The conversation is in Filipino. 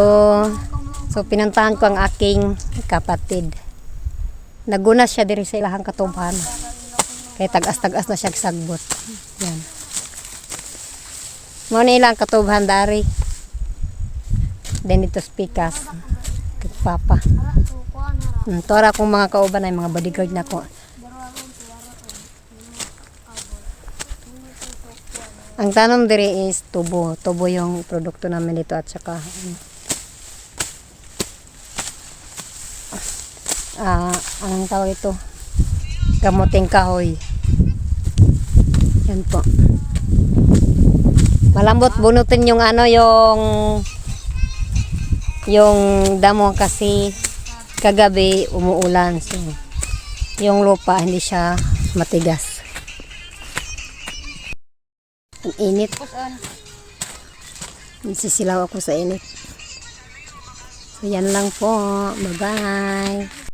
So, so pinuntahan ko ang aking kapatid. Naguna siya diri sa ilahang katubhan. Kaya tagas-tagas na siya sagbot. Yan. Mo na ilang katubhan dari. Then ito spikas. Kay Papa. Hmm, tora kong mga kauban ay mga bodyguard na ko. Ang tanong diri is tubo. Tubo yung produkto namin dito at saka ah, anong tawag ito? Gamuting kahoy. Yan po. Malambot bunutin yung ano yung yung damo kasi kagabi umuulan so yung lupa hindi siya matigas. Ang init. Sisilaw ako sa init. So yan lang po. Bye-bye.